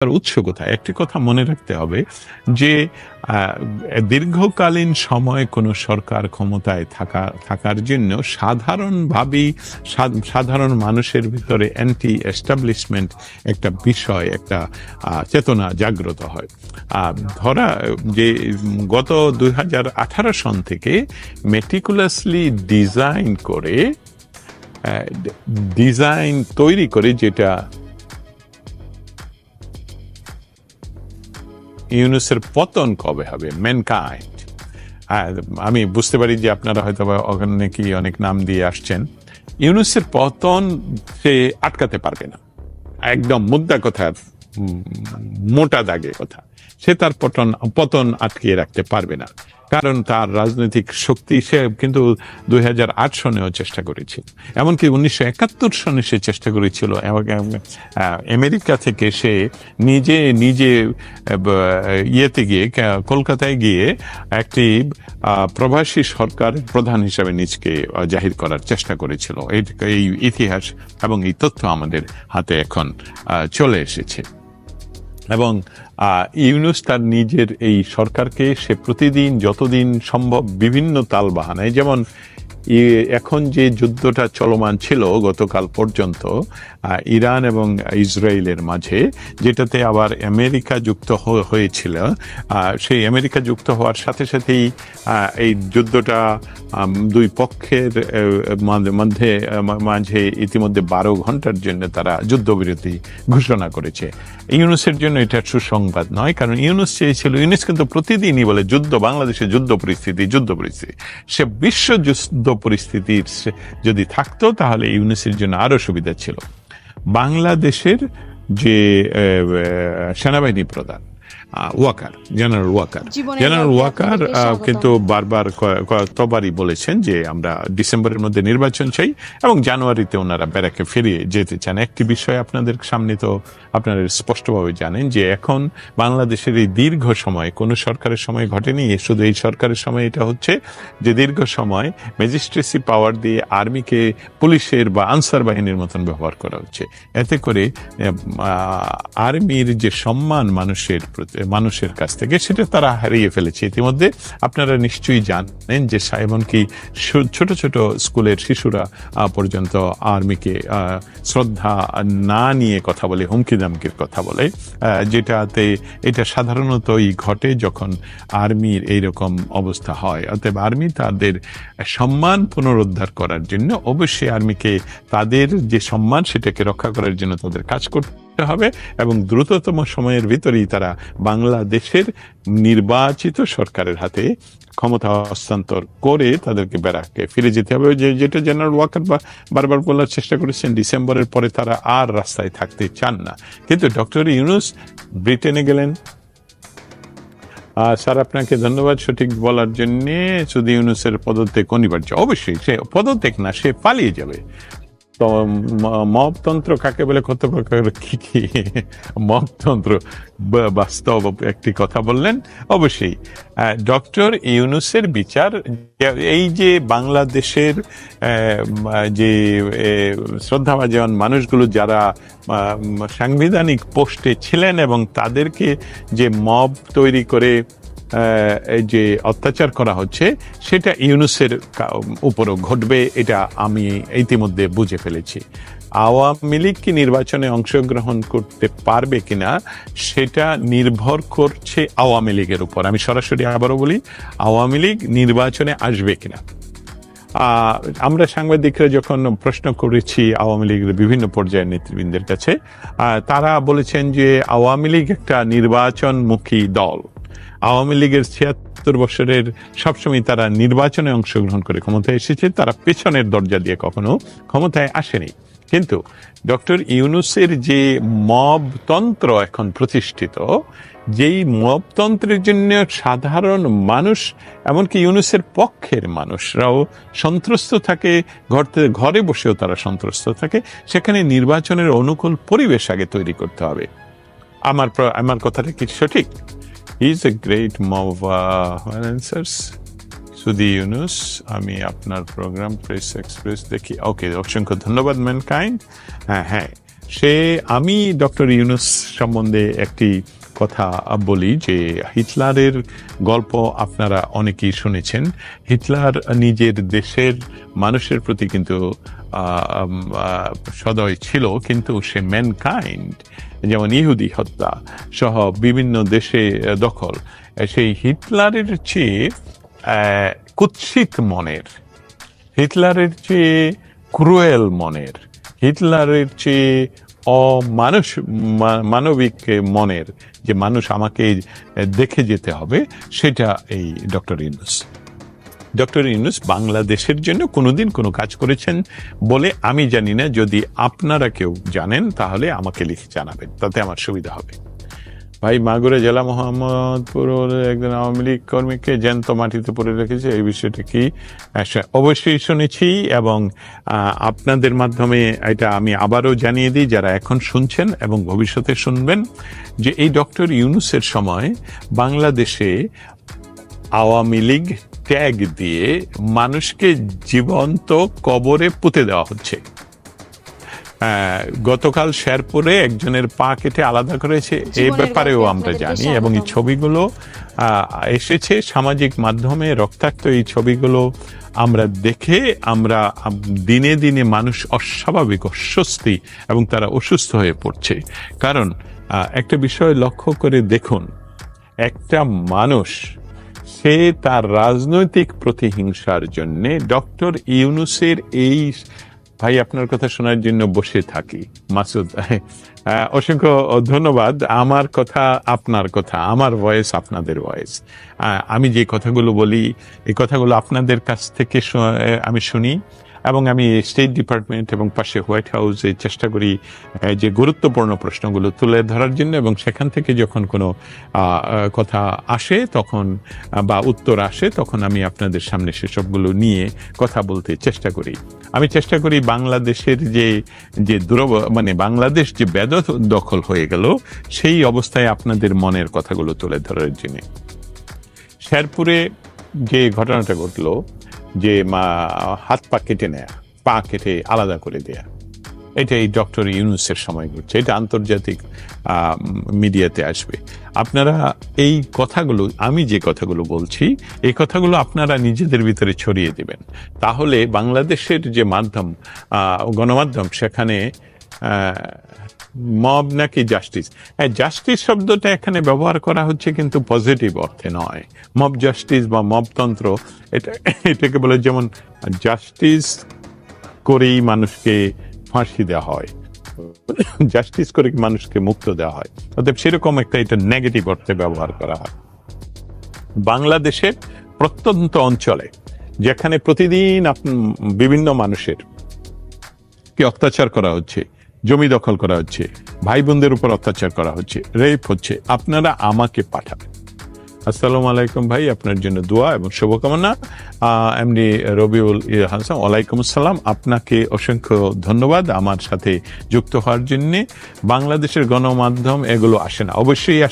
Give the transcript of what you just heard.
তার উৎস কোথায়? একটি কথা মনে রাখতে হবে যে দীর্ঘকালীন সময় কোনো সরকার ক্ষমতায় থাকা, থাকার জন্য সাধারণভাবেই সাধারণ মানুষের ভিতরে অ্যান্টি এস্টাবলিশমেন্ট একটা বিষয়, একটা চেতনা জাগ্রত হয়। ধরা, যে গত দুই হাজার আঠারো সন থেকে মেটিকুলাসলি ডিজাইন করে ডিজাইন তৈরি করে যেটা ইউনুসের পতন কবে হবে? ম্যানকাইন্ড আমি বুঝতে পারি যে আপনারা হয়তো ওখানে কি অনেক নাম দিয়ে আসছেন। ইউনুসের পতন সে আটকাতে পারবে না। একদম মুদ্রা কথার মোটা দাগে কথা। সে তার পতন পতন আটকিয়ে রাখতে পারবে না। কারণ তার রাজনৈতিক শক্তি সে কিন্তু দুই সনেও চেষ্টা করেছিল। এমনকি উনিশশো একাত্তর সনে সে চেষ্টা করেছিল আমেরিকা থেকে সে নিজে নিজে ইয়েতে গিয়ে কলকাতায় গিয়ে একটি প্রবাসী সরকার প্রধান হিসাবে নিজকে জাহির করার চেষ্টা করেছিল। এই- ইতিহাস এবং এই তথ্য আমাদের হাতে এখন চলে এসেছে। এবং ইউনুস তার নিজের এই সরকারকে সে প্রতিদিন, যতদিন সম্ভব বিভিন্ন তাল বাহানায়, যেমন এখন যে যুদ্ধটা চলমান ছিল গতকাল পর্যন্ত ইরান এবং ইসরায়েলের মাঝে, যেটাতে আবার আমেরিকা যুক্ত হয়েছিল সেই আমেরিকা যুক্ত হওয়ার সাথে সাথেই এই যুদ্ধটা দুই পক্ষের মধ্যে মাঝে ইতিমধ্যে বারো ঘণ্টার জন্য তারা যুদ্ধবিরতি ঘোষণা করেছে। ইউনুসের জন্য এটা সুসংবাদ নয়, কারণ ইউনুস চেয়েছিল, ইউনুস কিন্তু প্রতিদিনই বলে যুদ্ধ, বাংলাদেশে যুদ্ধ পরিস্থিতি যুদ্ধ পরিস্থিতি। সে বিশ্ব যুদ্ধ পরিস্থিতির যদি থাকতো, তাহলে ইউনুসের জন্য আরও সুবিধা ছিল। বাংলাদেশের যে সেনাবাহিনী প্রধান ওয়াকার জেনারেল ওয়াকার জেনারেল ওয়াকার। কিন্তু বারবার কতবারই বলেছেন যে আমরা ডিসেম্বরের মধ্যে নির্বাচন চাই এবং জানুয়ারিতে ওনারা ব্যারাকে ফিরিয়ে যেতে চান। একটি বিষয় আপনাদের সামনে তো আপনারা স্পষ্টভাবে জানেন যে এখন বাংলাদেশের এই দীর্ঘ সময় কোনো সরকারের সময় ঘটেনি শুধু এই সরকারের সময় এটা হচ্ছে যে দীর্ঘ সময় ম্যাজিস্ট্রেসি পাওয়ার দিয়ে আর্মিকে পুলিশের বা আনসার বাহিনীর মতন ব্যবহার করা হচ্ছে। এতে করে আর্মির যে সম্মান মানুষের প্রতি- মানুষের কাছ থেকে, সেটা তারা হারিয়ে ফেলেছে। ইতিমধ্যে আপনারা নিশ্চয়ই জানেন যে এমনকি ছোট ছোট স্কুলের শিশুরা পর্যন্ত আর্মিকে শ্রদ্ধা না নিয়ে কথা বলে, হুমকি দামকির কথা বলে যেটাতে এটা সাধারণতই ঘটে যখন আর্মির এইরকম অবস্থা হয়। অতএব আর্মি তাদের সম্মান পুনরুদ্ধার করার জন্য অবশ্যই আর্মিকে তাদের যে সম্মান, সেটাকে রক্ষা করার জন্য তাদের কাজ করতে হবে এবং দ্রুততম সময়ের ভিতরেই তারা বাংলাদেশের নির্বাচিত সরকারের হাতে ক্ষমতা হস্তান্তর করে তাদেরকে ব্যারাককে ফিরে যেতে হবে। যে যেটা জেনারেল ওয়াকার বারবার বলার চেষ্টা করেছেন, ডিসেম্বরের পরে তারা আর রাস্তায় থাকতে চান না। কিন্তু ডক্টর ইউনুস ব্রিটেনে গেলেন। স্যার, আপনাকে ধন্যবাদ সঠিক বলার জন্যে। শুধু ইউনুসের পদত্যাগ অনিবার্য। অবশ্যই সে পদত্যাগ না, সে পালিয়ে যাবে। তো ম- মবতন্ত্র কাকে বলে? কত প্রকার কি কি? মবতন্ত্র বা- বাস্তব একটি কথা বললেন, অবশ্যই। ডক্টর ইউনুসের বিচার, এই যে বাংলাদেশের যে শ্রদ্ধাভাজন মানুষগুলো যারা সাংবিধানিক পোস্টে ছিলেন এবং তাদেরকে যে মব তৈরি করে যে অত্যাচার করা হচ্ছে, সেটা ইউনুসের উপরও ঘটবে, এটা আমি ইতিমধ্যে বুঝে ফেলেছি। আওয়ামী লীগ কি নির্বাচনে অংশগ্রহণ করতে পারবে কিনা, সেটা নির্ভর করছে আওয়ামী লীগের উপর। আমি সরাসরি আবারও বলি, আওয়ামী লীগ নির্বাচনে আসবে কিনা। আমরা সাংবাদিকরা যখন প্রশ্ন করেছি আওয়ামী লীগের বিভিন্ন পর্যায়ের নেতৃবৃন্দের কাছে তারা বলেছেন যে আওয়ামী লীগ একটা নির্বাচনমুখী দল। আওয়ামী লীগের ছিয়াত্তর বছরের সবসময় তারা নির্বাচনে অংশগ্রহণ করে ক্ষমতায় এসেছে, তারা পেছনের দরজা দিয়ে কখনো ক্ষমতায় আসেনি। কিন্তু ডক্টর ইউনুসের যে মবতন্ত্র এখন প্রতিষ্ঠিত, যেই মবতন্ত্রের জন্য সাধারণ মানুষ, এমনকি ইউনুসের পক্ষের মানুষরাও সন্ত্রস্ত থাকে ঘর থেকে- ঘরে বসেও তারা সন্ত্রস্ত থাকে, সেখানে নির্বাচনের অনুকূল পরিবেশ আগে তৈরি করতে হবে। আমার আমার কথাটা কি সঠিক? ইজ এ গ্রেট মব সুদি ইউনুস আমি আপনার প্রোগ্রাম প্রেস এক্সপ্রেস দেখি। ওকে অসংখ্য ধন্যবাদ ম্যানকাইন্ড হ্যাঁ হ্যাঁ। সে, আমি ডক্টর ইউনুস সম্বন্ধে একটি কথা বলি যে, হিটলারের গল্প আপনারা অনেকেই শুনেছেন। হিটলার নিজের দেশের মানুষের প্রতি কিন্তু সদয় ছিল, কিন্তু সে ম্যানকাইন্ড যেমন ইহুদি হত্যা সহ বিভিন্ন দেশে দখল, সেই হিটলারের চেয়ে কুৎসিত মনের, হিটলারের চেয়ে ক্রুয়েল মনের, হিটলারের চেয়ে অমানুষ মানবিক মনের যে মানুষ আমাকে দেখে যেতে হবে, সেটা এই ডক্টর ইউনুস। ডক্টর ইউনুস বাংলাদেশের জন্য কোনোদিন কোনো কাজ করেছেন বলে আমি জানি না। যদি আপনারা কেউ জানেন তাহলে আমাকে লিখে জানাবেন। তাতে আমার সুবিধা হবে। ভাই মাগুরে জেলা মোহাম্মদপুর একজন আওয়ামী লীগ কর্মীকে জ্যান্ত মাটিতে পড়ে রেখেছে। এই বিষয়টা কি? আচ্ছা, অবশ্যই শুনেছি এবং আপনাদের মাধ্যমে এটা আমি আবারও জানিয়ে দিই যারা এখন শুনছেন এবং ভবিষ্যতে শুনবেন যে এই ডক্টর ইউনুসের সময় বাংলাদেশে আওয়ামী লীগ ট্যাগ দিয়ে মানুষকে জীবন্ত কবরে পুঁতে দেওয়া হচ্ছে। গতকাল শেরপুরে একজনের পা কেটে আলাদা করেছে। এই জীবনের ব্যাপারেও আমরা জানি এবং এই ছবিগুলো এসেছে সামাজিক মাধ্যমে রক্তাক্ত এই ছবিগুলো আমরা দেখে আমরা দিনে দিনে মানুষ অস্বাভাবিক অস্বস্তি এবং তারা অসুস্থ হয়ে পড়ছে। কারণ একটা বিষয় লক্ষ্য করে দেখুন একটা মানুষ সে তার রাজনৈতিক প্রতিহিংসার জন্য ডক্টর ইউনুসের এই ভাই আপনার কথা শোনার জন্য বসে থাকি। মাসুদ অসংখ্য ধন্যবাদ। আমার কথা আপনার কথা, আমার ভয়েস আপনাদের ভয়েস আমি যে কথাগুলো বলি, এই কথাগুলো আপনাদের কাছ থেকে আমি শুনি। এবং আমি স্টেট ডিপার্টমেন্ট এবং পাশে হোয়াইট হাউসে চেষ্টা করি যে গুরুত্বপূর্ণ প্রশ্নগুলো তুলে ধরার জন্য এবং সেখান থেকে যখন কোনো কথা আসে তখন বা উত্তর আসে তখন আমি আপনাদের সামনে সেসবগুলো নিয়ে কথা বলতে চেষ্টা করি। আমি চেষ্টা করি বাংলাদেশের যে যে দুরব মানে বাংলাদেশ যে বেদ দখল হয়ে গেল, সেই অবস্থায় আপনাদের মনের কথাগুলো তুলে ধরার জন্য। শেরপুরে যে ঘটনাটা ঘটলো যে মা হাত পা কেটে নেয়া, পা কেটে আলাদা করে দেয়া। এটা এই ডক্টর ইউনুসের সময় ঘটছে। এটা আন্তর্জাতিক মিডিয়াতে আসবে। আপনারা এই কথাগুলো, আমি যে কথাগুলো বলছি, এই কথাগুলো আপনারা নিজেদের ভিতরে ছড়িয়ে দেবেন। তাহলে বাংলাদেশের যে মাধ্যম গণমাধ্যম, সেখানে মব নাকি জাস্টিস হ্যাঁ জাস্টিস শব্দটা এখানে ব্যবহার করা হচ্ছে কিন্তু পজিটিভ অর্থে নয়। মব জাস্টিস বা মবতন্ত্র এটা, এটাকে বলে যেমন জাস্টিস করেই মানুষকে ফাঁসি দেওয়া হয় জাস্টিস করে মানুষকে মুক্ত দেওয়া হয়। অতএব সেরকম একটা এটা নেগেটিভ অর্থে ব্যবহার করা হয়। বাংলাদেশের প্রত্যন্ত অঞ্চলে, যেখানে প্রতিদিন বিভিন্ন মানুষের কি অত্যাচার করা হচ্ছে জমি দখল করা হচ্ছে ভাই বোনদের উপর অত্যাচার করা হচ্ছে, রেপ হচ্ছে, আপনারা আমাকে পাঠাবেন। আসসালামু আলাইকুম ভাই, আপনার জন্য দোয়া এবং শুভকামনা। এমনি রবিউল হাসান, ওয়ালাইকুম আসসালাম। আপনাকে অসংখ্য ধন্যবাদ আমার সাথে যুক্ত হওয়ার জন্যে। বাংলাদেশের গণমাধ্যম এগুলো আসে না। অবশ্যই